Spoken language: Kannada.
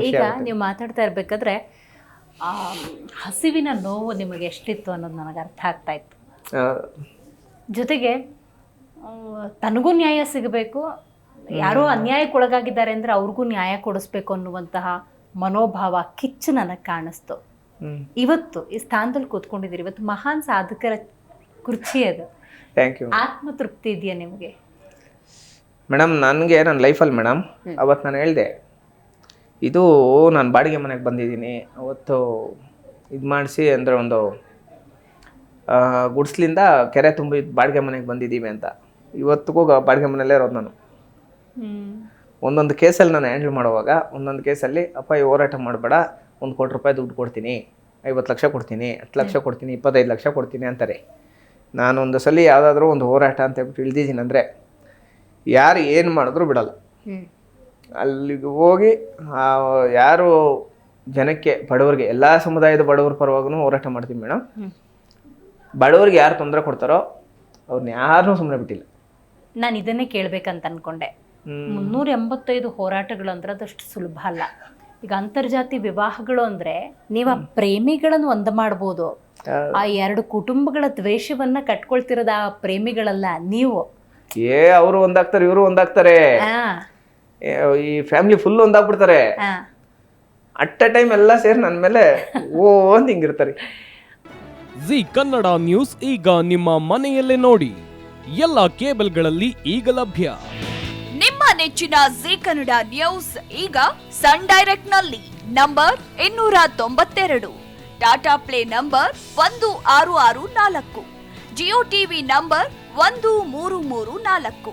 ಈಗ ನೀವು ಮಾತಾಡ್ತಾ ಇರ್ಬೇಕಾದ್ರೆ ಆ, ಹಸಿವಿನ ನೋವು ನಿಮಗೆ ಎಷ್ಟಿತ್ತು ಅನ್ನೋದು ನನಗೆ ಅರ್ಥ ಆಗ್ತಾ ಇತ್ತು. ಜೊತೆಗೆ ತನಗೂ ನ್ಯಾಯ ಸಿಗಬೇಕು. ಯಾರೋ ಅನ್ಯಾಯಕ್ಕೊಳಗಾಗಿದ್ದಾರೆ ಅಂದರೆ ಅವ್ರಿಗೂ ನ್ಯಾಯ ಕೊಡಿಸ್ಬೇಕು ಅನ್ನುವಂತಹ ಮನೋಭಾವ ಕಿಚ್ಚು ನನಗೆ ಕಾಣಿಸ್ತು. ಇವತ್ತು ಈ ಸ್ಥಾನದಲ್ಲಿ ಕೂತ್ಕೊಂಡಿದ್ದೀರಿ. ಇವತ್ತು ಮಹಾನ್ ಸಾಧಕರ ಕುರ್ಚಿ ಅದು. ಥ್ಯಾಂಕ್ ಯು ಆತ್ಮತೃಪ್ತಿ ಇದೆಯಾ ನಿಮಗೆ? ಮೇಡಮ್ ನನಗೆ ನನ್ನ ಲೈಫಲ್ಲಿ ಮೇಡಮ್ ಅವತ್ತು ನಾನು ಹೇಳಿದೆ ಇದು ನಾನು ಬಾಡಿಗೆ ಮನೆಗೆ ಬಂದಿದ್ದೀನಿ. ಅವತ್ತು ಇದು ಮಾಡಿಸಿ ಅಂದರೆ ಒಂದು ಗುಡ್ಸ್ಲಿಂದ ಕೆರೆ ತುಂಬಿ ಬಾಡಿಗೆ ಮನೆಗೆ ಬಂದಿದ್ದೀವಿ ಅಂತ. ಇವತ್ತಿಗೂ ಗ- ಬಾಡಿಗೆ ಮನೆಯಲ್ಲೇ ಇರೋದು ನಾನು. ಒಂದೊಂದು ಕೇಸಲ್ಲಿ ನಾನು ಹ್ಯಾಂಡಲ್ ಮಾಡುವಾಗ ಒಂದೊಂದು ಕೇಸಲ್ಲಿ ಅಪ್ಪ ಈ ಹೋರಾಟ ಮಾಡಬೇಡ ಒಂದು ಕೋಟಿ ರೂಪಾಯಿ ದುಡ್ಡು ಕೊಡ್ತೀನಿ ಐವತ್ತು ಲಕ್ಷ ಕೊಡ್ತೀನಿ ಹತ್ತು ಲಕ್ಷ ಕೊಡ್ತೀನಿ ಇಪ್ಪತ್ತೈದು ಲಕ್ಷ ಕೊಡ್ತೀನಿ ಅಂತಾರೆ. ನಾನು ಒಂದು ಸಲ ಯಾವುದಾದ್ರೂ ಒಂದು ಹೋರಾಟ ಅಂತ ಹೇಳ್ಬಿಟ್ಟು ಇಳ್ದಿದ್ದೀನಿ ಅಂದರೆ ಯಾರು ಏನು ಮಾಡಿದ್ರು ಬಿಡಲ್ಲ. ಹ್ಮ್. ಅಲ್ಲಿಗೆ ಹೋಗಿ ಯಾರು ಜನಕ್ಕೆ ಬಡವರಿಗೆ ಎಲ್ಲ ಸಮುದಾಯದ ಬಡವರ ಪರವಾಗೂ ಹೋರಾಟ ಮಾಡ್ತೀವಿ ಮೇಡಮ್. ಬಡವರಿಗೆ ಯಾರು ತೊಂದರೆ ಕೊಡ್ತಾರೋ ಅವ್ರನ್ನ ಯಾರನ್ನೂ ಸುಮ್ಮನೆ ಬಿಟ್ಟಿಲ್ಲ. ನಾನು ಇದನ್ನೇ ಕೇಳಬೇಕಂತ ಅನ್ಕೊಂಡೆ. ಮುನ್ನೂರ ಎಂಬತ್ತೈದು ಹೋರಾಟಗಳು ಅಂದ್ರೆ ಅದಷ್ಟು ಸುಲಭ ಅಲ್ಲ. ಈಗ ಅಂತರ್ಜಾತಿ ವಿವಾಹಗಳು ಅಂದ್ರೆ ನೀವು ಆ ಪ್ರೇಮಿಗಳನ್ನು ಒಂದ ಮಾಡ್ಬೋದು. ಆ, ಎರಡು ಕುಟುಂಬಗಳ ದ್ವೇಷವನ್ನ ಕಟ್ಕೊಳ್ತಿರೋದು ಆ ಪ್ರೇಮಿಗಳಲ್ಲ ನೀವು. ಏ ಅವರು ಒಂದಾಗ್ತಾರೆ ಇವರು ಒಂದಾಗ್ತಾರೆ. ಈ ಫ್ಯಾಮಿಲಿ ಫುಲ್ ಒಂದಾಗ್ಬಿಡ್ತಾರೆ. ಅಟ್ ಅ ಟೈಮ್ ಎಲ್ಲ ಸೇರಿ ನನ್ನ ಮೇಲೆ ಓ ಅಂತ ಹಿಂಗಿರ್ತಾರೆ. ಜಿ ಕನ್ನಡ ನ್ಯೂಸ್ ಈಗ ನಿಮ್ಮ ಮನೆಯಲ್ಲೇ ನೋಡಿ. ಎಲ್ಲ ಕೇಬಲ್ಗಳಲ್ಲಿ ಈಗ ಲಭ್ಯ. ನಿಮ್ಮ ನೆಚ್ಚಿನ ಜಿ ಕನ್ನಡ ನ್ಯೂಸ್ ಈಗ ಸನ್ ಡೈರೆಕ್ಟ್ನಲ್ಲಿ ನಂಬರ್ ಇನ್ನೂರ ತೊಂಬತ್ತೆರಡು. ಟಾಟಾ ಪ್ಲೇ ನಂಬರ್ ಒಂದು ಆರು ಆರು ನಾಲ್ಕು. ಜಿಯೋ ಟಿವಿ ನಂಬರ್ ಒಂದು ಮೂರು ಮೂರು ನಾಲ್ಕು.